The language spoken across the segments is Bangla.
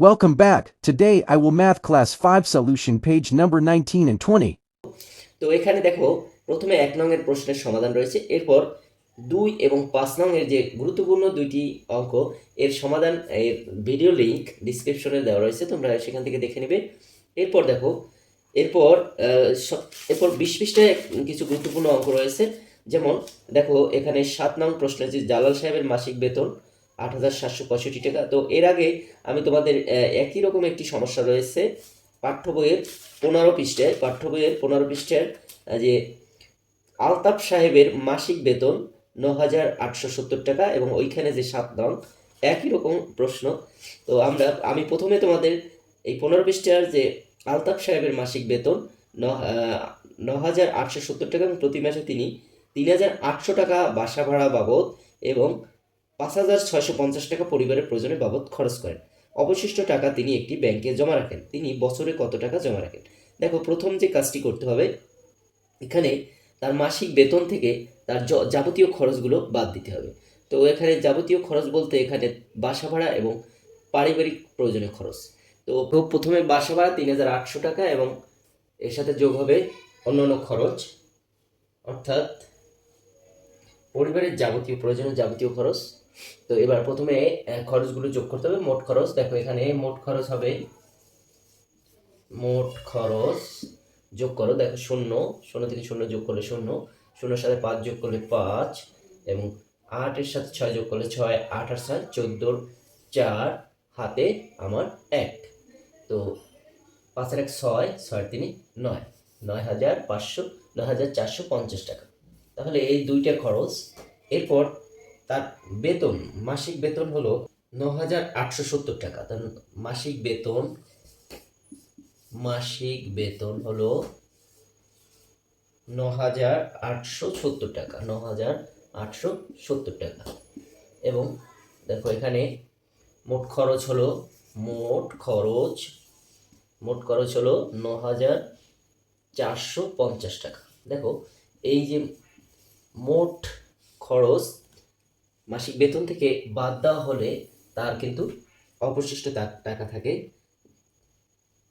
Welcome back. Today, I will math class 5 solution page number 19 and 20. তো এখানে দেখো, প্রথমে এক নংয়ের প্রশ্নের সমাধান রয়েছে এরপর দুই এবং পাঁচ নংয়ের যে গুরুত্বপূর্ণ দুইটি অঙ্ক, এর সমাধান, এর ভিডিও লিংক ডিসক্রিপশনে দেওয়া রয়েছে, তোমরা সেখান থেকে দেখে নেবে এরপর দেখো, এরপর এরপর বিশ পৃষ্ঠায় কিছু গুরুত্বপূর্ণ অঙ্ক রয়েছে যেমন, দেখো, এখানে সাত নং প্রশ্ন যে জালাল সাহেবের মাসিক বেতন আট হাজার সাতশো পঁয়ষট্টি টাকা। তো এর আগে আমি তোমাদের একই রকম একটি সমস্যা রয়েছে পাঠ্য বইয়ের পনেরো পৃষ্ঠায়। পাঠ্য বইয়ের পনেরো পৃষ্ঠার যে আলতাফ সাহেবের মাসিক বেতন ন হাজার আটশো সত্তর টাকা এবং ওইখানে যে সাত নং, একই রকম প্রশ্ন। তো আমরা, আমি প্রথমে তোমাদের এই পনেরো পৃষ্ঠার যে আলতাফ সাহেবের মাসিক বেতন ন হাজার আটশো সত্তর টাকা এবং প্রতি মাসে তিনি তিন হাজার আটশো টাকা বাসা ভাড়া বাবদ এবং পাঁচ হাজার ছয়শো পঞ্চাশ টাকা পরিবারের প্রয়োজনে বাবদ খরচ করেন। অবশিষ্ট টাকা তিনি একটি ব্যাংকে জমা রাখেন। তিনি বছরে কত টাকা জমা রাখেন? দেখো, প্রথম যে কাজটি করতে হবে, এখানে তার মাসিক বেতন থেকে তার যাবতীয় খরচগুলো বাদ দিতে হবে। তো এখানে যাবতীয় খরচ বলতে এখানে বাসা ভাড়া এবং পারিবারিক প্রয়োজনীয় খরচ। তো প্রথমে বাসা ভাড়া তিন হাজার আটশো টাকা এবং এর সাথে যোগ হবে অন্যান্য খরচ। অর্থাৎ পরিবারের যাবতীয়, প্রয়োজনীয় যাবতীয় খরচ। তো এবার প্রথমে খরচগুলো যোগ করতে হবে। মোট খরচ, দেখো এখানে মোট খরচ হবে, মোট খরচ যোগ করো, দেখো শূন্য শূন্য থেকে শূন্য যোগ করলে শূন্য, শূন্যর সাথে পাঁচ যোগ করলে পাঁচ, এবং আটের সাথে ছয় যোগ করলে ছয়, আট আর ছয় চোদ্দোর চার, হাতে আমার এক। তো পাঁচের এক ছয় ছয় তিনি, নয়। নয় হাজার পাঁচশো, নয় হাজার চারশো পঞ্চাশ টাকা। তাহলে এই দুইটা খরচ, এরপর তার বেতন, মাসিক বেতন হলো ন হাজার আটশো সত্তর টাকা। তার মাসিক বেতন মাসিক বেতন হলো ন হাজার আটশো সত্তর টাকা ন হাজার আটশো সত্তর টাকা। এবং দেখো এখানে মোট খরচ হলো, মোট খরচ মোট খরচ হলো ন হাজার চারশো পঞ্চাশ টাকা। দেখো, এই যে মোট খরচ মাসিক বেতন থেকে বাদ দেওয়া হলে তার কিন্তু অবশিষ্ট টাকা থাকে।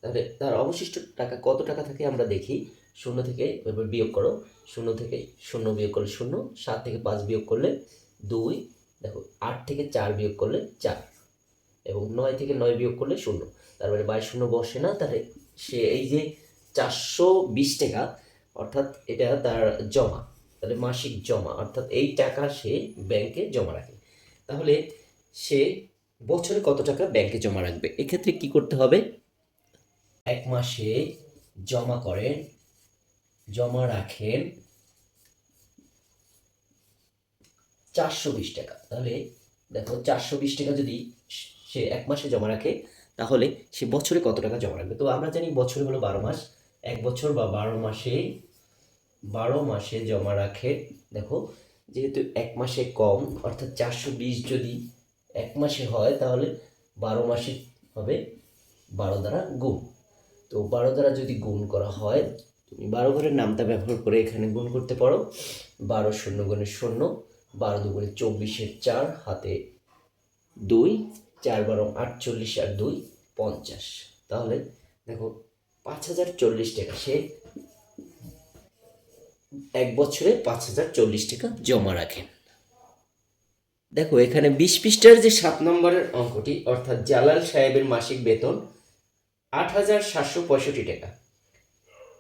তাহলে তার অবশিষ্ট টাকা কত টাকা থাকে আমরা দেখি। শূন্য থেকে এবার বিয়োগ করো। শূন্য থেকে শূন্য বিয়োগ করলে শূন্য, সাত থেকে পাঁচ বিয়োগ করলে দুই, দেখো আট থেকে চার বিয়োগ করলে চার এবং নয় থেকে নয় বিয়োগ করলে শূন্য। তার মানে বাইশ শূন্য বসে না, তাহলে সে এই যে চারশো বিশ টাকা, অর্থাৎ এটা তার জমা। তাহলে মাসিক জমা, অর্থাৎ এই টাকা সে ব্যাংকে জমা রাখে। তাহলে সে বছরে কত টাকা ব্যাংকে জমা রাখবে? এক্ষেত্রে কি করতে হবে? এক মাসে জমা করেন, জমা রাখেন চারশো বিশ টাকা। তাহলে দেখো চারশো বিশ টাকা যদি সে এক মাসে জমা রাখে, তাহলে সে বছরে কত টাকা জমা রাখবে? তো আমরা জানি বছরে হলো বারো মাস। এক বছর বা বারো মাসে বারো মাসে জমা রাখে। দেখো, যেহেতু এক মাসে কম, অর্থাৎ চারশো বিশ যদি এক মাসে হয়, তাহলে বারো মাসে হবে বারো দ্বারা গুণ। তো বারো দ্বারা যদি গুণ করা হয়, তুমি বারো ঘরের নামটা ব্যবহার করে এখানে গুণ করতে পারো। বারো শূন্য গুণে শূন্য, বারো দুগুণে চব্বিশের চার, হাতে দুই, চার বারো আটচল্লিশ আর দুই পঞ্চাশ। তাহলে দেখো, পাঁচ হাজার চল্লিশ টাকা। সে এক বছরে পাঁচ হাজার চল্লিশ টাকা জমা রাখেন দেখো, এখানে বিশ পৃষ্ঠার যে সাত নম্বরের অঙ্কটি, অর্থাৎ জালাল সাহেবের মাসিক বেতন আট হাজার সাতশো পঁয়ষট্টি টাকা।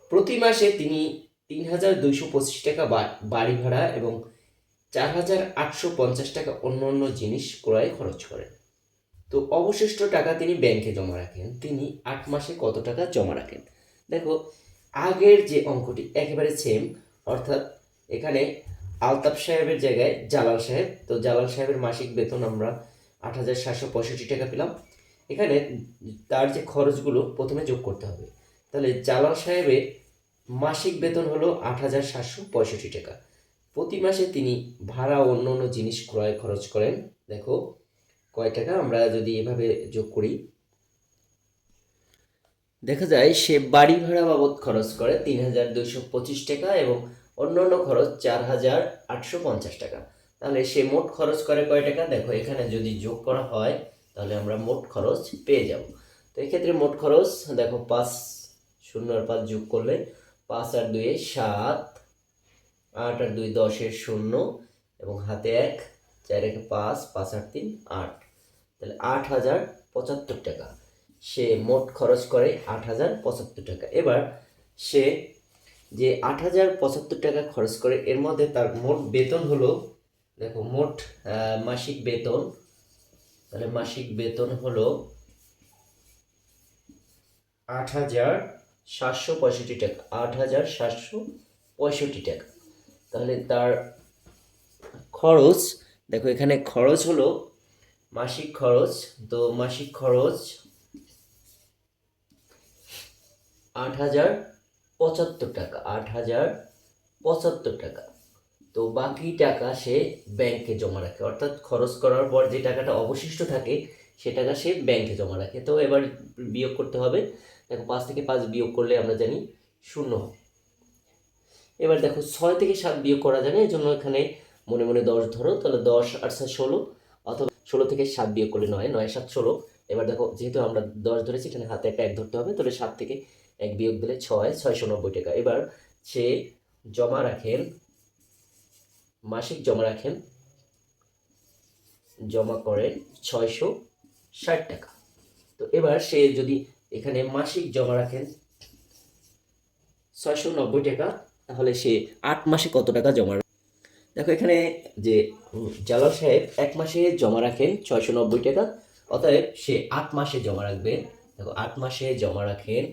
প্রতি মাসে তিনি তিন হাজার দুইশো পঁচিশ টাকা বাড়ি ভাড়া এবং চার হাজার আটশো পঞ্চাশ টাকা অন্য অন্য জিনিস ক্রয়ে খরচ করেন। তো অবশিষ্ট টাকা তিনি ব্যাংকে জমা রাখেন। তিনি আট মাসে কত টাকা জমা রাখেন? দেখো, আগের যে অঙ্কটি, একেবারে সেম অর্থাৎ এখানে আলতাফ সাহেবের জায়গায় জালাল সাহেব। তো জালাল সাহেবের মাসিক বেতন আমরা আট হাজার সাতশো পঁয়ষট্টি টাকা পেলাম। এখানে তার যে খরচগুলো প্রথমে যোগ করতে হবে। তাহলে জালাল সাহেবের মাসিক বেতন হলো আট হাজার সাতশো পঁয়ষট্টি টাকা। প্রতি মাসে তিনি ভাড়া অন্য অন্য জিনিস ক্রয় খরচ করেন। দেখো, কয় টাকা? আমরা যদি এভাবে যোগ করি দেখা যায় সে বাড়ি ভাড়া বাবদ খরচ করে তিন হাজার দুইশো পঁচিশ টাকা এবং অন্যান্য খরচ চার হাজার আটশো পঞ্চাশ টাকা। তাহলে সে মোট খরচ করে কয় টাকা? দেখো, এখানে যদি যোগ করা হয়, তাহলে আমরা মোট খরচ পেয়ে যাব। তো এক্ষেত্রে মোট খরচ, দেখো, পাঁচ শূন্য আর পাঁচ যোগ করলে পাঁচ আর দুয়ে সাত, আট আর দুই দশের শূন্য, এবং হাতে এক, চার একে পাঁচ পাঁচ আট তিন, আট। তাহলে আট হাজার পঁচাত্তর টাকা। সে মোট খরচ করে আট হাজার পঁচাত্তর টাকা। এবার সে যে আট হাজার পঁচাত্তর টাকা খরচ করে, এর মধ্যে তার মোট বেতন হলো, দেখো, মোট মাসিক বেতন, তাহলে মাসিক বেতন হলো আট হাজার সাতশো পঁয়ষট্টি টাকা, আট হাজার সাতশো পঁয়ষট্টি টাকা। তাহলে তার খরচ, দেখো, এখানে খরচ হলো মাসিক খরচ, তো মাসিক খরচ আট হাজার পঁচাত্তর টাকা, আট হাজার পঁচাত্তর টাকা। তো বাকি টাকা সে ব্যাংকে জমা রাখে। অর্থাৎ খরচ করার পর যে টাকাটা অবশিষ্ট থাকে, সে টাকা সে ব্যাংকে জমা রাখে। তো এবার বিয়োগ করতে হবে। দেখো, পাঁচ থেকে পাঁচ বিয়োগ করলে আমরা জানি শূন্য। এবার দেখো, ছয় থেকে সাত বিয়োগ করা যাবে এই জন্য এখানে মনে মনে দশ ধরো, তাহলে দশ আর সাত, ষোলো, অথবা ষোলো থেকে সাত বিয়োগ করলে নয় নয়, সাত, ষোলো। এবার দেখো, যেহেতু আমরা দশ ধরেছি, এখানে হাতে একটা এক ধরতে হবে, তাহলে সাত থেকে এক বিয়োগ দিলে ছয়, ছয়শো নব্বই টাকা। এবার সে জমা রাখেন, মাসিক জমা রাখেন, জমা করেন ছয়শো ষাট টাকা। তো এবার সে যদি এখানে মাসিক জমা রাখেন ছয়শো নব্বই টাকা, তাহলে সে আট মাসে কত টাকা জমা দেখো এখানে যে জালাল সাহেব এক মাসে জমা রাখেন ছয়শো নব্বই টাকা, অতএব সে আট মাসে জমা রাখবেন দেখো, আট মাসে জমা রাখেন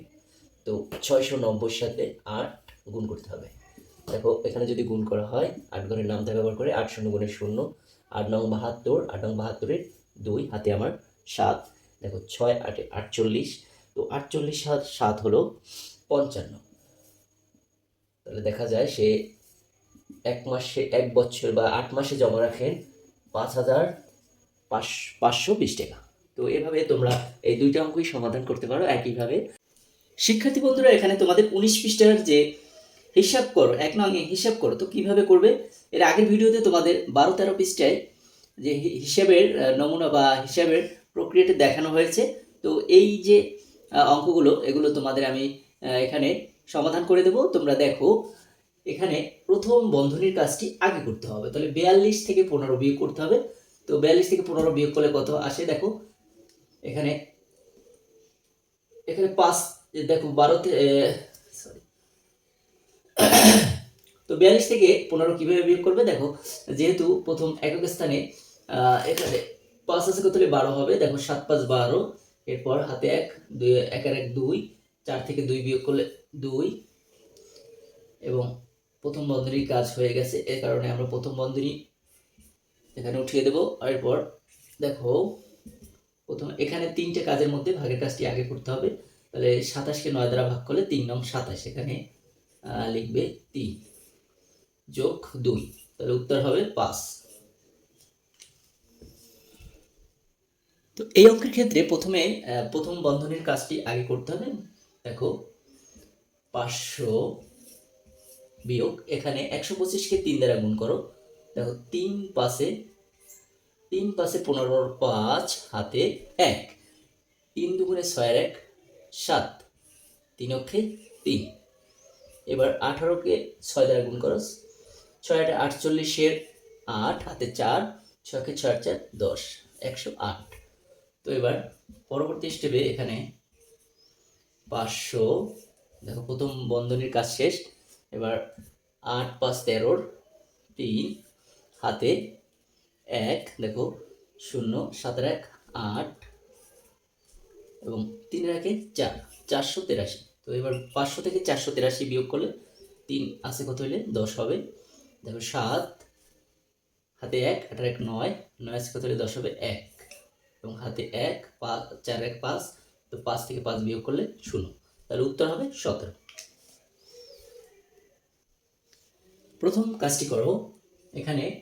তো ছয়শো নব্বইয়ের সাথে আট গুণ করতে হবে। দেখো, এখানে যদি গুণ করা হয়, আট গুণের নামটা ব্যবহার করে আট শূন্য গুণের শূন্য, আট নং বাহাত্তর, আট নং বাহাত্তরের দুই, হাতে আমার সাত। দেখো, ছয়, আটে আটচল্লিশ, তো আটচল্লিশ সাত সাত হলো পঞ্চান্ন। তাহলে দেখা যায় সে এক মাসে, এক বছর বা আট মাসে জমা রাখেন পাঁচ হাজার পাঁচ, পাঁচশো বিশ টাকা। তো এভাবে তোমরা এই দুইটা অঙ্কই সমাধান করতে পারো। একইভাবে শিক্ষার্থী বন্ধুরা, এখানে তোমাদের উনিশ পৃষ্ঠার যে হিসাব করো, এক নঙ্গে হিসাব করো, তো কীভাবে করবে? এর আগের ভিডিওতে তোমাদের বারো তেরো পৃষ্ঠায় যে হিসাবের নমুনা বা হিসাবের প্রক্রিয়াটি দেখানো হয়েছে, তো এই যে অঙ্কগুলো, এগুলো তোমাদের আমি এখানে সমাধান করে দেবো। তোমরা দেখো, এখানে প্রথম বন্ধনীর কাজটি আগে করতে হবে। তাহলে বিয়াল্লিশ থেকে পনেরো বিয়োগ করতে হবে। তো বিয়াল্লিশ থেকে পনেরো বিয়োগ করলে কত আসে? দেখো, এখানে এখানে পাঁচ এ দেখো বারোতে সরি তো বিয়াল্লিশ থেকে পনেরো কীভাবে বিয়োগ করবে? দেখো, যেহেতু প্রথম একক স্থানে এখানে পাঁচ আছে কত বারো হবে? দেখো, সাত, পাঁচ, বারো। এরপর হাতে এক, দুই এক এক, দুই। চার থেকে দুই বিয়োগ করলে দুই। এবং প্রথম বন্ধনীর কাজ হয়ে গেছে এর কারণে আমরা প্রথম বন্ধনী এখানে উঠিয়ে দেবো। এরপর দেখো, প্রথম এখানে তিনটে কাজের মধ্যে ভাগের কাজটি আগে করতে হবে। তাহলে সাতাশকে নয় দ্বারা ভাগ করলে তিন নং সাতাশ, এখানে লিখবে তিন যোগ দুই, তাহলে উত্তর হবে পাঁচ। তো এই অঙ্কের ক্ষেত্রে প্রথমে প্রথম বন্ধনীর কাজটি আগে করতে হবে। দেখো, পাঁচশো বিয়োগ, এখানে একশো পঁচিশকে তিন দ্বারা গুণ করো। দেখো, তিন পাশে তিন পাশে পনেরোর পাঁচ হাতে এক, তিন দুগুণে ছয়ের এক সাত। তিন অক্ষে তিন। এবার আঠারোকে ছয় দ্বারা গুণ করো। ছয় আটে আটচল্লিশের আট, হাতে চার ছয়কে ছয় চার, দশ, একশো আট। তো এবার পরবর্তী স্টেপে এখানে পাঁচশো, দেখো প্রথম বন্ধনীর কাজ শেষ। এবার আট পাঁচ তেরোর তিন, হাতে এক, দেখো শূন্য, সাতের এক, আট এবং তিনের একে চার, চারশো তেরাশি। তো এবার পাঁচশো থেকে চারশো তেরাশি বিয়োগ করলে তিন আছে কত হইলে? দশ হবে। দেখো সাত, হাতে এক আঠার এক নয় নয় আছে কত হলে দশ হবে এক। এবং হাতে এক পাঁচ চার এক পাঁচ, তো পাঁচ থেকে পাঁচ বিয়োগ করলে শূন্য। তাহলে উত্তর হবে সতেরো। প্রথম কাজটি করো। এখানে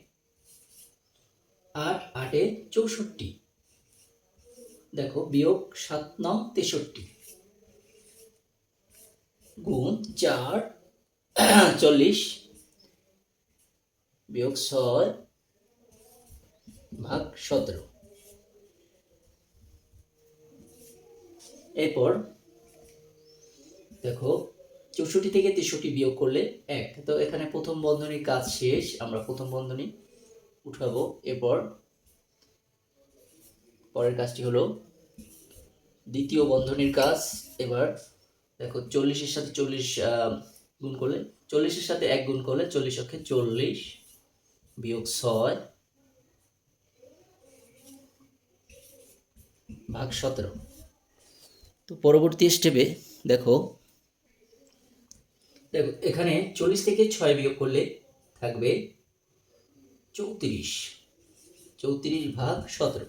আট, আটে চৌষট্টি। দেখো, বিয়োগ সাত নং তেষট্টি। গুণ চার, চল্লিশ। বিয়োগ ছয়, ভাগ সতেরো। এরপর, দেখো, চৌষট্টি থেকে তেষট্টি বিয়োগ করলে এক। তো এখানে প্রথম বন্ধনীর কাজ শেষ, আমরা প্রথম বন্ধনী উঠাবো। এরপর, পরের কাজটি হলো দ্বিতীয় বন্ধনীর কাজ এবার, দেখো চল্লিশের সাথে চল্লিশ গুণ করলে, চল্লিশের সাথে এক গুণ করলে চল্লিশ অক্ষে চল্লিশ বিয়োগ ছয় ভাগ সতেরো। তো পরবর্তী স্টেপে দেখো দেখো এখানে চল্লিশ থেকে ছয় বিয়োগ করলে থাকবে চৌত্রিশ চৌত্রিশ ভাগ সতেরো।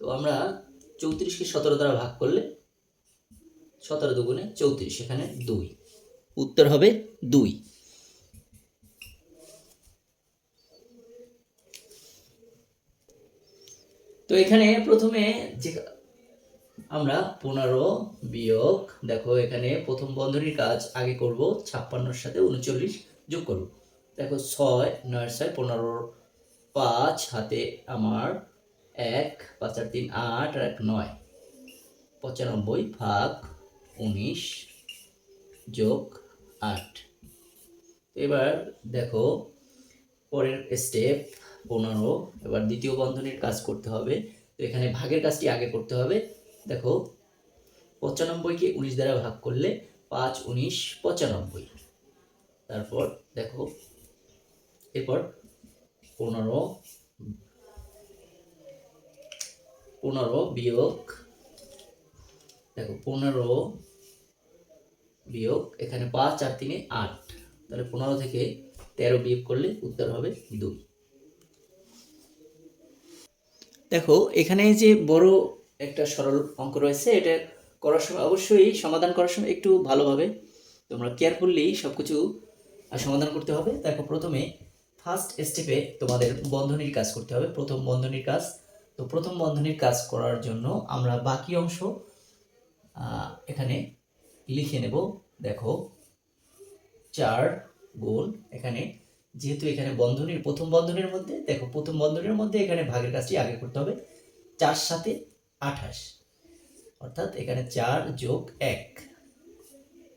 তো আমরা চৌত্রিশকে সতেরো দ্বারা ভাগ করলে সতেরো দুগুণে চৌত্রিশ, এখানে দুই। উত্তর হবে দুই। তো এখানে প্রথমে যে আমরা পনেরো বিয়োগ, দেখো এখানে প্রথম বন্ধনীর কাজ আগে করব, ছাপ্পান্নর সাথে উনচল্লিশ যোগ করব। দেখো ছয়, নয়, ছয়, পনেরো, পাঁচ, হাতে আমার এক পাঁচ আর তিন আট আর এক নয়। পঁচানব্বই ভাগ উনিশ যোগ আট। এবার দেখো পরের স্টেপ পনেরো। এবার দ্বিতীয় বন্ধনের কাজ করতে হবে। তো এখানে ভাগের কাজটি আগে করতে হবে। দেখো পঁচানব্বইকে উনিশ দ্বারা ভাগ করলে পাঁচ উনিশ পঁচানব্বই। তারপর দেখো এরপর পনেরো পনেরো বিয়োগ, দেখো পনেরো বিয়োগ, এখানে পাঁচ আর তিনে আট। তাহলে পনেরো থেকে তেরো বিয়োগ করলে উত্তর হবে দুই। দেখো, এখানে যে বড় একটা সরল অঙ্ক রয়েছে, এটা করার সময় অবশ্যই সমাধান করার সময় একটু ভালোভাবে তোমরা কেয়ারফুললি সব কিছু সমাধান করতে হবে। দেখো, প্রথমে ফার্স্ট স্টেপে তোমাদের বন্ধনীর কাজ করতে হবে। প্রথম বন্ধনীর কাজ তো প্রথম বন্ধনীর কাজ করার জন্য আমরা বাকি অংশ এখানে লিখে নেব। দেখো, চার গুণ এখানে, যেহেতু এখানে বন্ধনীর প্রথম বন্ধনীর মধ্যে, দেখো প্রথম বন্ধনীর মধ্যে এখানে ভাগের কাজটি আগে করতে হবে। চার সাথে আঠাশ, অর্থাৎ এখানে চার যোগ এক,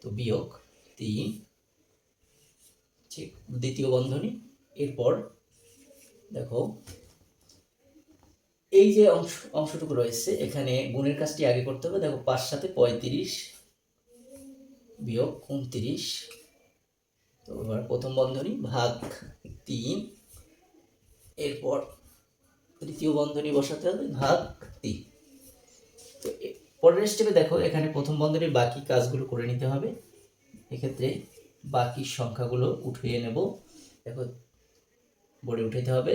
তো বিয়োগ তিন, ঠিক, দ্বিতীয় বন্ধনী। এরপর দেখো এই যে অংশ, অংশটুকু রয়েছে, এখানে গুণের কাজটি আগে করতে হবে। দেখো, পাঁচ সাথে পঁয়ত্রিশ বিয়োগ উনত্রিশ। তো এবার প্রথম বন্ধনী, ভাগ তিন। এরপর তৃতীয় বন্ধনী বসাতে হবে, ভাগ তিন। তো পরের স্টেপে দেখো, এখানে প্রথম বন্ধনীর বাকি কাজগুলো করে নিতে হবে। এক্ষেত্রে বাকি সংখ্যাগুলো উঠিয়ে নেব। দেখো, বোর্ডে উঠাইতে হবে।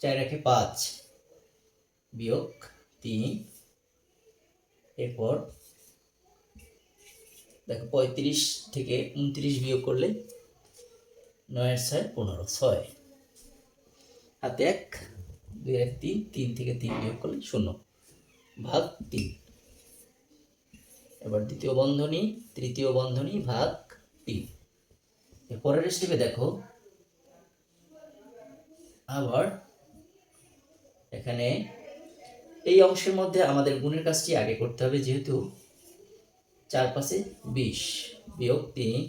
চার রাখে পাঁচ। বিয়োগ তিন। এরপর দেখো পঁয়ত্রিশ থেকে উনত্রিশ বিয়োগ করলে নয়ের ছয়, পনেরো ছয়। হাতে এক, দুই, এক, তিন তিন থেকে তিন বিয়োগ করলে শূন্য। ভাগ তিন। এবার দ্বিতীয় বন্ধনী, তৃতীয় বন্ধনী ভাগ তিন। পরের স্টেপে দেখো, আবার এখানে এই অংশের মধ্যে আমাদের গুণের কাজটি আগে করতে হবে, যেহেতু চার পাশে বিশ বিয়োগ তিন।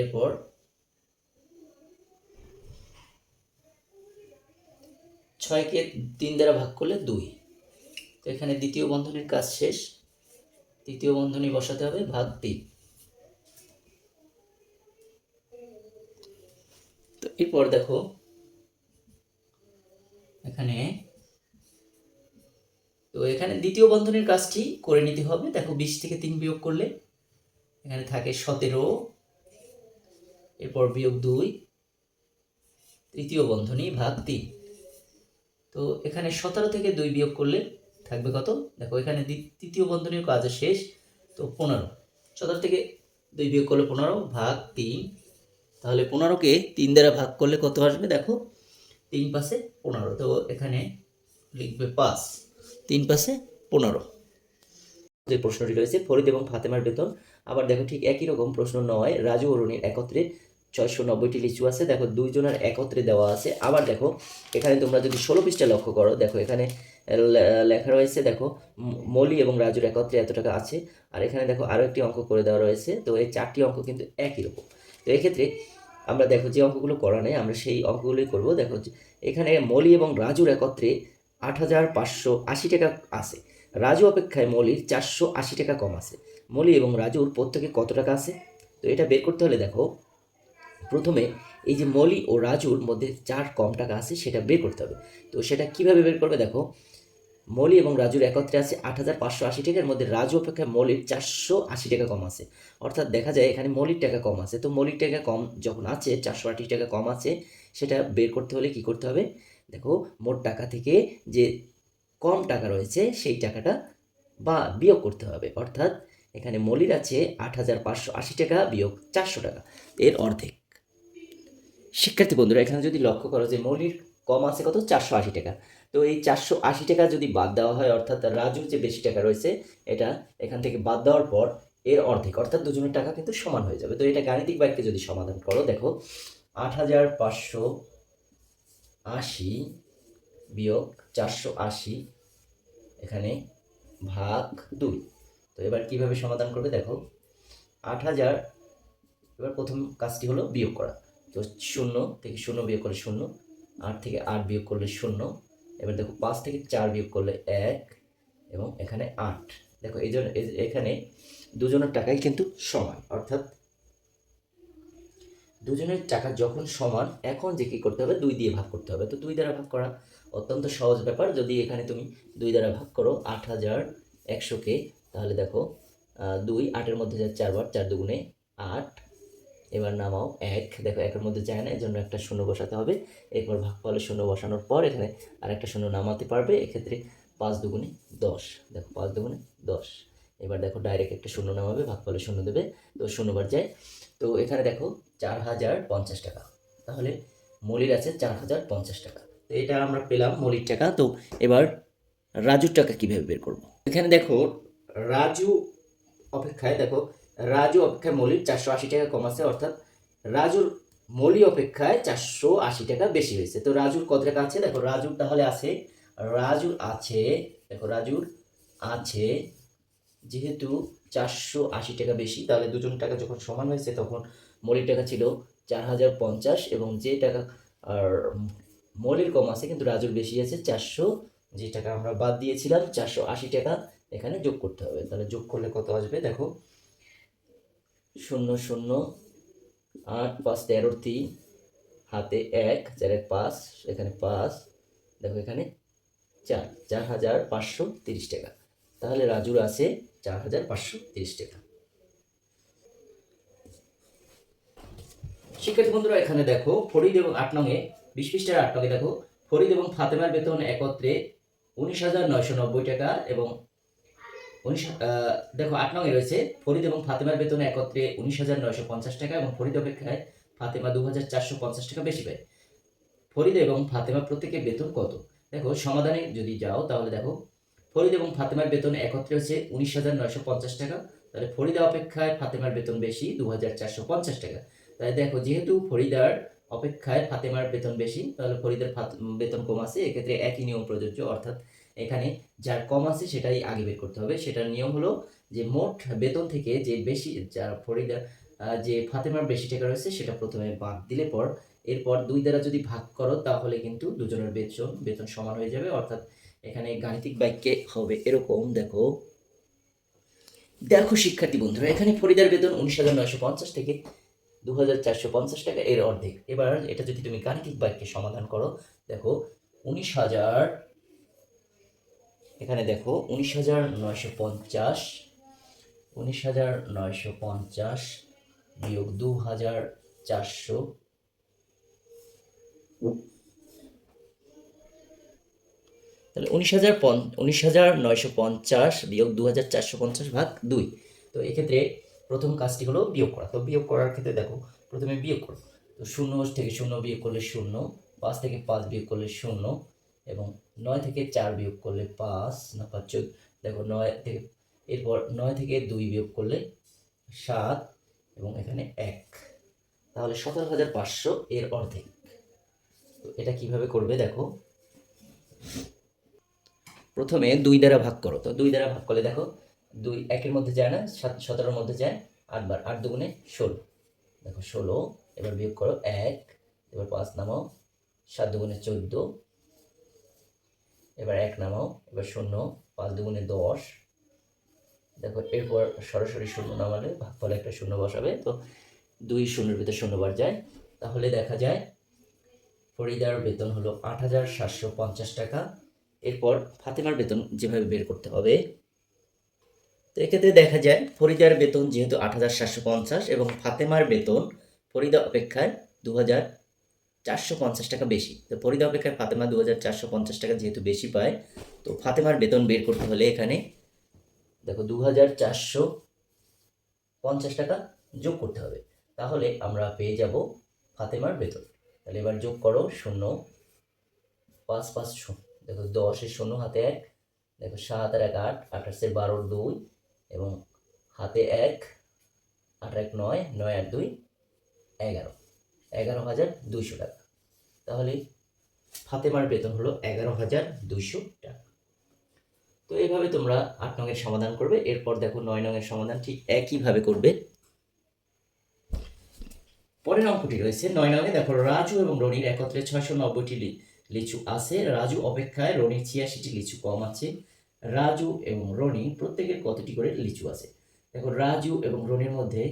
এরপর ছয়কে তিন দ্বারা ভাগ করলে দুই। তো এখানে দ্বিতীয় বন্ধনীর কাজ শেষ। তৃতীয় বন্ধনী বসাতে হবে, ভাগ তিন। তো এরপর দেখো, এখানে তো এখানে দ্বিতীয় বন্ধনীর কাজটি করে নিতে হবে। দেখো বিশ থেকে তিন বিয়োগ করলে এখানে থাকে সতেরো, এরপর বিয়োগ দুই, তৃতীয় বন্ধনী ভাগ তিন। তো এখানে সতেরো থেকে দুই বিয়োগ করলে থাকবে কত? দেখো এখানে তৃতীয় বন্ধনীর কাজ শেষ, তো পনেরো। সতেরো থেকে দুই বিয়োগ করলে পনেরো ভাগ তিন। তাহলে পনেরোকে তিন দ্বারা ভাগ করলে কত আসবে? দেখো তিন পাশে পনেরো। তো এখানে লিখবে পাঁচ। তিন পাশে পনেরো। যে প্রশ্নটি রয়েছে, ফরিদ এবং ফাতেমার বেতন। আবার দেখো ঠিক একই রকম প্রশ্ন নয়, রাজু অরুণীর একত্রে ছয়শো নব্বইটি লিচু আছে। দেখো দুইজনের একত্রে দেওয়া আছে। আবার দেখো এখানে তোমরা যদি ষোলো পৃষ্ঠা লক্ষ্য করো, দেখো এখানে লেখা রয়েছে, দেখো মলি এবং রাজুর একত্রে এত টাকা আছে। আর এখানে দেখো আরও একটি অঙ্ক করে দেওয়া রয়েছে। তো এই চারটি অঙ্ক কিন্তু একই রকম। তো এক্ষেত্রে আমরা দেখো যে অঙ্কগুলো করা নেই, আমরা সেই অঙ্কগুলোই করব। দেখো এখানে মলি এবং রাজুর একত্রে আট হাজার পাঁচশো আশি টাকা আছে। রাজু অপেক্ষায় মলির চারশো আশি টাকা কম আছে। মলি এবং রাজুর প্রত্যেকে কত টাকা আছে? তো এটা বের করতে হলে দেখো, প্রথমে এই যে মলি ও রাজুর মধ্যে চার কম টাকা আছে, সেটা বের করতে হবে। তো সেটা কীভাবে বের করবে দেখো, মলি এবং রাজুর একত্রে আছে আট হাজার পাঁচশো আশি টাকার মধ্যে রাজু অপেক্ষায় মলির চারশো আশি টাকা কম আছে। অর্থাৎ দেখা যায় এখানে মলির টাকা কম আছে। তো মলির টাকা কম যখন আছে, চারশো আশি টাকা কম আছে, সেটা বের করতে হলে কি করতে হবে? দেখো মোট টাকা থেকে যে কম টাকা রয়েছে সেই টাকাটা বা বিয়োগ করতে হবে। অর্থাৎ এখানে মলির আছে আট হাজার পাঁচশো আশি টাকা বিয়োগ চারশো টাকা। এর অর্ধেক। শিক্ষার্থী বন্ধুরা, এখানে যদি লক্ষ্য করো যে মৌলির কম আছে কত? চারশো আশি টাকা। তো এই চারশো আশি টাকা যদি বাদ দেওয়া হয়, অর্থাৎ রাজুর যে বেশি টাকা রয়েছে, এটা এখান থেকে বাদ দেওয়ার পর এর অর্ধেক, অর্থাৎ দুজনের টাকা কিন্তু সমান হয়ে যাবে। তো এটা গাণিতিক বাক্যে যদি সমাধান করো, দেখো আট হাজার পাঁচশো আশি বিয়োগ চারশো আশি, এখানে ভাগ দুই। তো এবার কীভাবে সমাধান করবে দেখো, আট হাজার, এবার প্রথম কাজটি হলো বিয়োগ করা। তো শূন্য থেকে শূন্য বিয়োগ করলে শূন্য, আট থেকে আট বিয়োগ করলে শূন্য, এবার দেখো পাঁচ থেকে চার বিয়োগ করলে এক, এবং এখানে আট। দেখো এই জন্য এখানে দুজনের টাকাই কিন্তু সমান, অর্থাৎ দুজনের টাকা যখন সমান, এখন যে কি করতে হবে? দুই দিয়ে ভাগ করতে হবে। তো দুই দ্বারা ভাগ করা অত্যন্ত সহজ ব্যাপার। যদি এখানে তুমি দুই দ্বারা ভাগ করো আট হাজার একশোকে তাহলে দেখো দুই, আটের মধ্যে যায় চারবার চার দুগুণে আট। এবার নামাও এক। দেখো, একের মধ্যে যায় না এর জন্য একটা শূন্য বসাতে হবে। এরপর ভাগফলে শূন্য বসানোর পর এখানে আরেকটা শূন্য নামাতে পারবে। এক্ষেত্রে পাঁচ দুগুণে দশ। দেখো, পাঁচ দুগুণে দশ। এবার দেখো ডাইরেক্ট একটা শূন্য নামাবে, ভাগফলে শূন্য দেবে, তো শূন্যবার যায়। তো এখানে দেখো চার হাজার পঞ্চাশ টাকা। তাহলে মলির আছে চার হাজার পঞ্চাশ টাকা। তো এটা আমরা পেলাম মলির টাকা। তো এবার রাজুর টাকা কীভাবে বের করব? এখানে দেখো রাজু অপেক্ষায়, দেখো রাজু অপেক্ষায় মলির চারশো আশি টাকা কম আছে, অর্থাৎ রাজুর মলি অপেক্ষায় চারশো আশি টাকা বেশি হয়েছে। তো রাজুর কত টাকা আছে? দেখো রাজুর তাহলে আছে, রাজুর আছে, দেখো রাজুর আছে যেহেতু চারশো আশি টাকা বেশি, তাহলে দুজন টাকা যখন সমান হয়েছে তখন মলির টাকা ছিল চার হাজার পঞ্চাশ এবং যে টাকা, আর মলির কম আছে কিন্তু রাজুর বেশি আছে চারশো, যে টাকা আমরা বাদ দিয়েছিলাম চারশো আশি টাকা, এখানে যোগ করতে হবে। তাহলে যোগ করলে কত আসবে? দেখো, শূন্য শূন্য আট পাঁচ তেরো তিন, হাতে এক চার পাঁচ, এখানে পাঁচ, দেখো এখানে চার চার হাজার পাঁচশো তিরিশ টাকা। তাহলে রাজুর আছে চার হাজার পাঁচশো তিরিশ টাকা। শিক্ষার্থী বন্ধুরা, এখানে দেখো ফরিদ এবং আট নঙে বিশ পৃষ্ঠার আট নঙে দেখো, ফরিদ এবং ফাতেমার বেতন একত্রে উনিশ হাজার নয়শো নব্বই টাকা এবং উনিশ দেখো আট নঙে রয়েছে, ফরিদ এবং ফাতেমার বেতন একত্রে উনিশ হাজার নয়শো পঞ্চাশ টাকা এবং ফরিদ অপেক্ষায় ফাতেমা দু হাজার চারশো পঞ্চাশ টাকা বেশি পায়। ফরিদ এবং ফাতেমা প্রত্যেকের বেতন কত? দেখো সমাধানে যদি যাও তাহলে দেখো ফরিদ এবং ফাতেমার বেতন একত্রে হচ্ছে উনিশ হাজার নয়শো পঞ্চাশ টাকা। তাহলে ফরিদা অপেক্ষায় ফাতেমার বেতন বেশি দু হাজার চারশো পঞ্চাশ টাকা। তাই দেখো, যেহেতু ফরিদার অপেক্ষায় ফাতেমার বেতন বেশি, তাহলে ফরিদার বেতন কম আছে, এক্ষেত্রে একই নিয়ম প্রযোজ্য। অর্থাৎ এখানে যার কম আছে সেটাই আগে বের করতে হবে। সেটার নিয়ম হলো যে মোট বেতন থেকে যে বেশি, যার ফরিদার যে ফাতেমার বেশি টাকা রয়েছে সেটা প্রথমে বাদ দিলে পর, এরপর দুই দ্বারা যদি ভাগ করো, তাহলে কিন্তু দুজনের বেতন বেতন সমান হয়ে যাবে। অর্থাৎ এখানে গাণিতিক বাক্যে হবে এরকম, দেখো। দেখো শিক্ষার্থী বন্ধুরা, এখানে ফরিদার বেতন উনিশ হাজার নয়শো পঞ্চাশ থেকে দু হাজার চারশো পঞ্চাশ টাকা এর অর্ধেক। এবার এটা যদি তুমি গাণিতিক বাক্যে সমাধান করো, দেখো, উনিশ হাজার, এখানে দেখো, উনিশ হাজার নয়শো পঞ্চাশ, উনিশ হাজার নয়শো পঞ্চাশ বিয়োগ দু হাজার চারশো তাহলে উনিশ হাজার পন, উনিশ হাজার নয়শো পঞ্চাশ বিয়োগ দু হাজার চারশো পঞ্চাশ ভাগ দুই। তো এক্ষেত্রে প্রথম কাজটি হলো বিয়োগ করা। তো বিয়োগ করার ক্ষেত্রে দেখো, প্রথমে বিয়োগ করো। তো শূন্য থেকে শূন্য বিয়োগ করলে শূন্য, পাঁচ থেকে পাঁচ বিয়োগ করলে শূন্য এবং নয় থেকে চার বিয়োগ করলে পাঁচ, না পাঁচ চোদ্দ। দেখো নয় থেকে, এরপর নয় থেকে দুই বিয়োগ করলে সাত এবং এখানে এক। তাহলে সতেরো হাজার পাঁচশো এর অর্ধেক। তো এটা কীভাবে করবে দেখো। প্রথমে দুই দ্বারা ভাগ করো। তো দুই দ্বারা ভাগ করলে দেখো, দুই একের মধ্যে যায় না, সাত, সতেরোর মধ্যে যায়, আটবার, আট দুগুণে ষোলো। দেখো ষোলো, এবার বিয়োগ করো এক, এবার পাঁচ নামাও, সাত দুগুণে চোদ্দ, এবার এক নামাও, এবার শূন্য, পাঁচ দুগুণে দশ। দেখো এরপর সরাসরি শূন্য নামালে ভাগফলে একটা শূন্য বসাবে, তো দুই শূন্যের ভিতরে শূন্যবার যায়। তাহলে দেখা যায়, ফরিদার বেতন হলো আট হাজার সাতশো পঞ্চাশ টাকা এরপর ফাতেমার বেতন যেভাবে বের করতে হবে। তো এক্ষেত্রে দেখা যায় ফরিদার বেতন যেহেতু আট হাজার সাতশো পঞ্চাশ এবং ফাতেমার বেতন ফরিদা অপেক্ষায় দু হাজার চারশো পঞ্চাশ টাকা বেশি। তো ফরিদা অপেক্ষায় ফাতেমা দু হাজার চারশো পঞ্চাশ টাকা যেহেতু বেশি পায়, তো ফাতেমার বেতন বের করতে হলে এখানে দেখো দু হাজার চারশো পঞ্চাশ টাকা যোগ করতে হবে। তাহলে আমরা পেয়ে যাব ফাতেমার বেতন। তাহলে এবার যোগ করো শূন্য পাঁচ পাঁচ শূন্য। দেখো দশের শূন্য, হাতে এক। দেখো সাত আর এক, আট। আঠাশের বারো দুই এবং হাতে এক, আট এক নয় নয় আট দুই, এগারো। এগারো হাজার দুইশো টাকা। তাহলে ফাতেমার বেতন হলো এগারো হাজার দুইশো টাকা। তো এইভাবে তোমরা আট নঙের সমাধান করবে। এরপর দেখো নয় নঙের সমাধান ঠিক একইভাবে করবে। পরের অঙ্কটি রয়েছে। নয় নঙে দেখো রাজু এবং রনির একত্রে ছয়শো নব্বইটি লিচু আছে। রাজু অপেক্ষায় রনির ছিয়াশিটি লিচু কম আছে। রাজু এবং রনি প্রত্যেকের কতটি করে লিচু আছে? দেখো, রাজু এবং রনির মধ্যে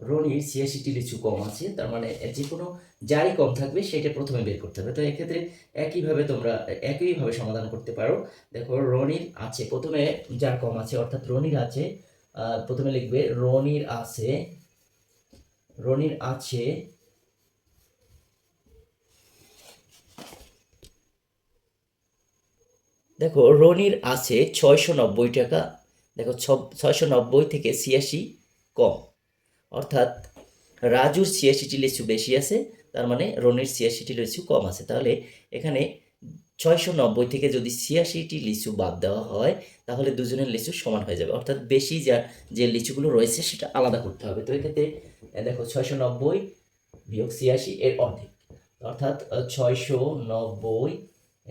রনির ছিয়াশিটি লিচু কম আছে। তার মানে যে কোনো যারই কম থাকবে, সেটা প্রথমে বের করতে হবে। তো এক্ষেত্রে একইভাবে তোমরা, একইভাবে সমাধান করতে পারো। দেখো, রনির আছে, প্রথমে যার কম আছে, অর্থাৎ রনির আছে প্রথমে লিখবে রনির আছে রনির আছে দেখো, রনির আছে ছয়শো নব্বই টাকা। দেখো ছয়শো নব্বই থেকে ছিয়াশি কম। অর্থাৎ রাজুর ছিয়াশিটি লিচু বেশি আছে, তার মানে রনির ছিয়াশিটি লিচু কম আছে। তাহলে এখানে ছয়শো নব্বই থেকে যদি ছিয়াশিটি লিচু বাদ দেওয়া হয়, তাহলে দুজনের লিচু সমান হয়ে যাবে। অর্থাৎ বেশি যা, যে লিচুগুলো রয়েছে, সেটা আলাদা করতে হবে। তো এক্ষেত্রে দেখো ছয়শো নব্বই বিয়োগ ছিয়াশি এর অর্ধেক। অর্থাৎ ছয়শো নব্বই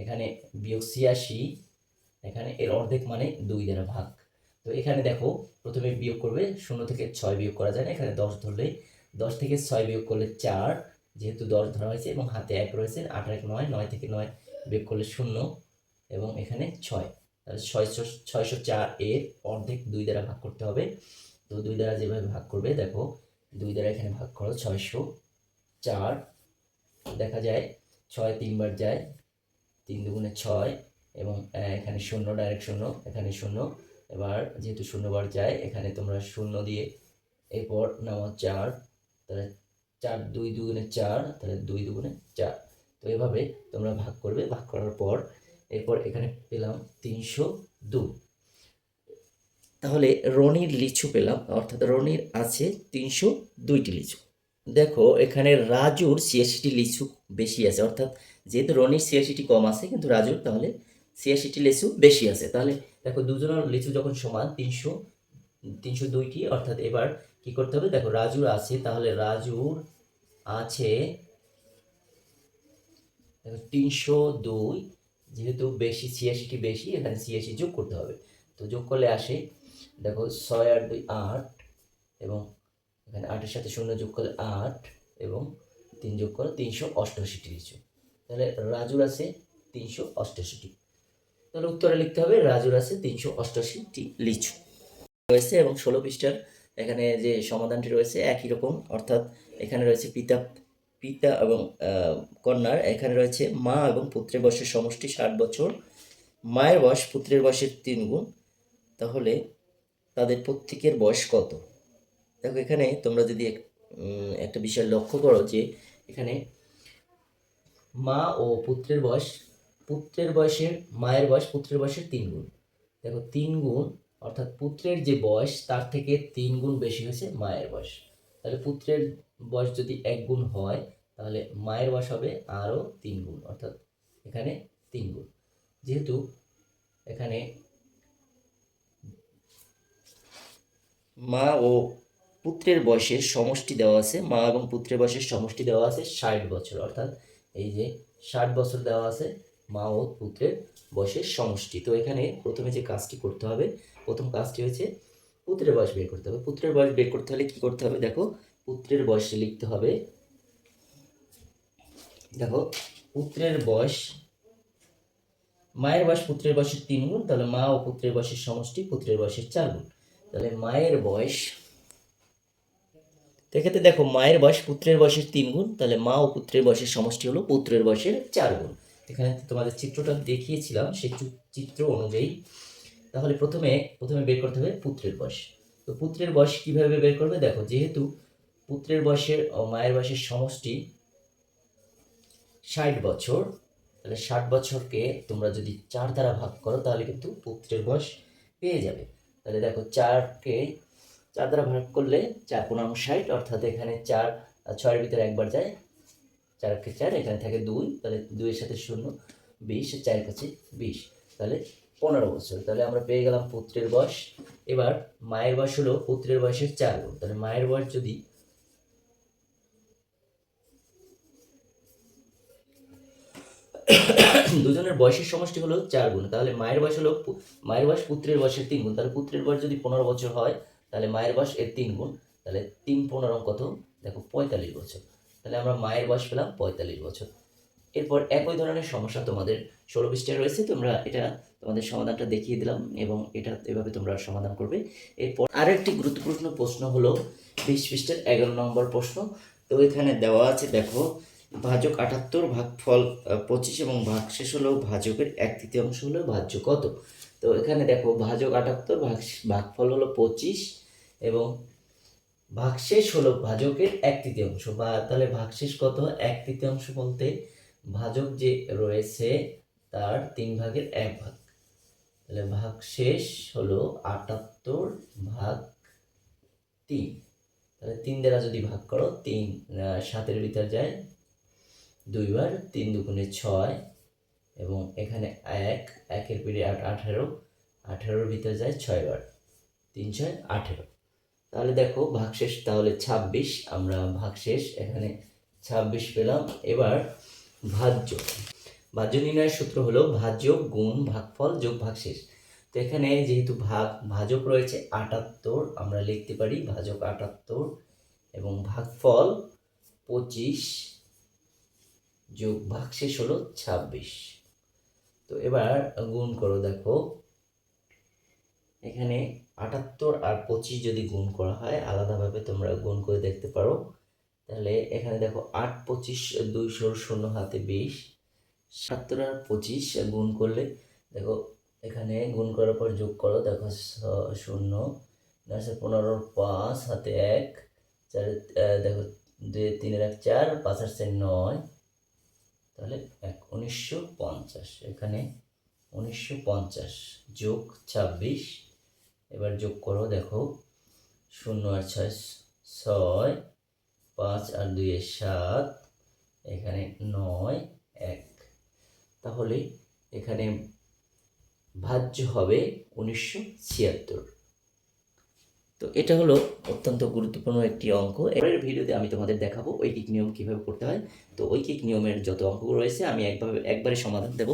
এখানে বিয়োগ ছিয়াশি এখানে এর অর্ধেক মানে দুই দ্বারা ভাগ। তো এখানে দেখো, প্রথমে বিয়োগ করবে, শূন্য থেকে ছয় বিয়োগ করা যায় না, এখানে দশ ধরলে দশ থেকে ছয় বিয়োগ করলে চার, যেহেতু দশ ধরা হয়েছে এবং হাতে এক রয়েছে, আট এক নয় নয় থেকে নয় বিয়োগ করলে শূন্য এবং এখানে ছয়। তাহলে ছয়শো ছয়শো চার এর অর্ধেক দুই দ্বারা ভাগ করতে হবে। তো দুই দ্বারা যেভাবে ভাগ করবে, দেখো, দুই দ্বারা এখানে ভাগ করো, ছয়শো চার, দেখা যায়, ছয় তিনবার যায় তিন দুগুণে ছয় এবং এখানে শূন্য ডাইরেক্ট শূন্য, এখানে শূন্য। এবার যেহেতু শূন্যবার যায়, এখানে তোমরা শূন্য দিয়ে এরপর নাও চার, তাহলে চার দুই দুগুণে চার, তাহলে দুই দুগুণে চার। তো এভাবে তোমরা ভাগ করবে, ভাগ করার পর এরপর এখানে পেলাম তিনশো দুই। তাহলে রনির লিচু পেলাম, অর্থাৎ রনির আছে তিনশো দুইটি লিচু। দেখো, এখানে রাজুর ছিয়াশিটি লিচু বেশি আছে। অর্থাৎ যেহেতু রনির ছিয়াশিটি কম আছে, কিন্তু রাজুর তাহলে ছিয়াশিটি লিচু বেশি আছে। তাহলে দেখো, দুজনের লিচু যখন সমান, তিনশো তিনশো দুইটি, অর্থাৎ এবার কি করতে হবে? দেখো, রাজুর আছে, তাহলে রাজুর আছে তিনশো দুই, যেহেতু বেশি, ছিয়াশিটি বেশি, এখানে ছিয়াশি যোগ করতে হবে। তো যোগ করলে আসে, দেখো, ছয় আট দুই আট, এবং এখানে আটের সাথে শূন্য যোগ করলে আট এবং তিন যোগ করলে তিনশো অষ্টআশিটি লিচু তাহলে রাজুর আছে তিনশো অষ্টআশিটি। তাহলে উত্তরে লিখতে হবে রাজুর আছে তিনশো অষ্টআশিটি লিচু রয়েছে এবং ষোলো পৃষ্ঠার এখানে যে সমাধানটি রয়েছে একই রকম, অর্থাৎ এখানে রয়েছে পিতা পিতা এবং কন্যার, এখানে রয়েছে মা এবং পুত্রের বয়সের সমষ্টি ষাট বছর। মায়ের বয়স পুত্রের বয়সের তিন গুণ তাহলে তাদের প্রত্যেকের বয়স কত? দেখো এখানে তোমরা যদি এক- একটা বিষয় লক্ষ্য করো যে এখানে মা ও পুত্রের বয়স, পুত্রের বয়সের, মায়ের বয়স, পুত্রের বয়সের তিন গুণ। দেখো তিন গুণ, অর্থাৎ পুত্রের যে বয়স, তার থেকে তিন গুণ বেশি হয়েছে মায়ের বয়স। তাহলে পুত্রের বয়স যদি এক গুণ হয়, তাহলে মায়ের বয়স হবে আরও তিন গুণ, অর্থাৎ এখানে তিন গুণ। যেহেতু এখানে মা ও পুত্রের বয়সের সমষ্টি দেওয়া আছে, মা এবং পুত্রের বয়সের সমষ্টি দেওয়া আছে ষাট বছর। অর্থাৎ এই যে ষাট বছর দেওয়া আছে মা ও পুত্রের বয়সের সমষ্টি। তো এখানে প্রথমে যে কাজটি করতে হবে, প্রথম কাজটি হচ্ছে পুত্রের বয়স বের করতে হবে। পুত্রের বয়স বের করতে হলে কি করতে হবে? দেখো, পুত্রের বয়সে লিখতে হবে। দেখো, পুত্রের বয়স, মায়ের বয়স পুত্রের বয়সের তিন গুণ, তাহলে মা ও পুত্রের বয়সের সমষ্টি, পুত্রের বয়সের চার গুণ। তাহলে মায়ের বয়স তো এক্ষেত্রে দেখো মায়ের বয়স পুত্রের বয়সের তিন গুণ, তাহলে মা ও পুত্রের বয়সের সমষ্টি হলো পুত্রের বয়সের চার গুণ। এখানে তোমাদের চিত্রটা দেখিয়েছিলাম সেই চিত্র অনুযায়ী। তাহলে প্রথমে প্রথমে বের করতে হবে পুত্রের বয়স। তো পুত্রের বয়স কীভাবে বের করবে? দেখো যেহেতু পুত্রের বয়সের ও মায়ের বয়সের সমষ্টি ষাট বছর, তাহলে ষাট বছরকে তোমরা যদি চার দ্বারা ভাগ করো, তাহলে কিন্তু পুত্রের বয়স পেয়ে যাবে। তাহলে দেখো চারকে চার দ্বারা ভাগ করলে চার পনেরো ষাট, অর্থাৎ এখানে চার, ছয়ের ভিতরে একবার যায়, চার চারকে চার, এখানে থাকে দুই, তাহলে দুইয়ের সাথে শূন্য, বিশ চারের কাছে বিশ, তাহলে পনেরো বছর। তাহলে আমরা পেয়ে গেলাম পুত্রের বয়স। এবার মায়ের বয়স হলো পুত্রের বয়সের চার গুণ। তাহলে মায়ের বয়স যদি দুজনের বয়সের সমষ্টি হলো চার গুণ, তাহলে মায়ের বয়স হলো মায়ের বয়স পুত্রের বয়সের তিন গুণ। তাহলে পুত্রের বয়স যদি পনেরো বছর হয় তাহলে মায়ের বয়স এর তিন গুণ তাহলে তিন পনেরো কত? দেখো পঁয়তাল্লিশ বছর। তাহলে আমরা মায়ের বয়স পেলাম পঁয়তাল্লিশ বছর। এরপর একই ধরনের সমস্যা তোমাদের ষোলো পৃষ্ঠায় রয়েছে তোমরা এটা তোমাদের সমাধানটা দেখিয়ে দিলাম এবং এটা এভাবে তোমরা সমাধান করবে। এরপর আরও একটি গুরুত্বপূর্ণ প্রশ্ন হলো বিশ পৃষ্ঠের এগারো নম্বর প্রশ্ন। তো এখানে দেওয়া আছে দেখো ভাজক আটাত্তর ভাগফল আহ, পঁচিশ এবং ভাগশেষ হলো ভাজকের এক তৃতীয়াংশ হলো ভাজ্য কত? তো এখানে দেখো ভাজক আটাত্তর ভাগ ভাগফল হলো পঁচিশ এবং ভাগশেষ হলো ভাজকের এক তৃতীয়াংশ বা তাহলে ভাগশেষ কত? এক তৃতীয়াংশ বলতে ভাজক যে রয়েছে তার তিন ভাগের এক ভাগ। তাহলে ভাগশেষ হলো আটাত্তর ভাগ তিন। তাহলে তিন দ্বারা যদি ভাগ করো, তিন সাতের ভিতর যায় দুইবার তিন দুগুণে ছয় এবং এখানে এক, একের পিড়ে আট আঠেরো, আঠারোর ভিতর যায় ছয়বার তিন ছয় আঠেরো। তাহলে দেখো ভাগশেষ, তাহলে ছাব্বিশ, আমরা ভাগশেষ এখানে ছাব্বিশ পেলাম। এবার ভাজ্য। ভাজ্য নির্ণয়ের সূত্র হলো ভাজ্য গুণ ভাগফল যোগ ভাগশেষ। তো এখানে যেহেতু ভাগ, ভাজক রয়েছে, আটাত্তর, আমরা লিখতে পারি ভাজক আটাত্তর এবং ভাগফল পঁচিশ যোগ ভাগশেষ হলো ছাব্বিশ। তো এবার গুণ করো দেখো। এখানে আটাত্তর আর পঁচিশ যদি গুণ করা হয়, আলাদাভাবে তোমরা গুণ করে দেখতে পারো। তাহলে এখানে দেখো আট, পঁচিশ দুইশো শূন্য হাতে বিশ। সাত্তর আর পঁচিশ গুণ করলে দেখো, এখানে গুণ করার পর যোগ করো, দেখো শূন্য নয়শো পনেরো, পাঁচ হাতে এক, চার দেখো দুই, তিনের এক, চার পাঁচ চার নয়। তাহলে এক, উনিশশো পঞ্চাশ। এখানে উনিশশো পঞ্চাশ যোগ ছাব্বিশ। এবার যোগ করো, দেখো, শূন্য আর ছয় ছয়, পাঁচ আর দুইয়ে সাত, এখানে নয়, এক। তাহলে এখানে ভাজ্য হবে উনিশশো ছিয়াত্তর। তো এটা হলো অত্যন্ত গুরুত্বপূর্ণ একটি অঙ্ক। এবারের ভিডিওতে আমি তোমাদের দেখাবো ঐকিক নিয়ম কীভাবে করতে হয়। তো ঐকিক নিয়মের যত অঙ্কগুলো রয়েছে, আমি একভাবে একবারে সমাধান দেবো।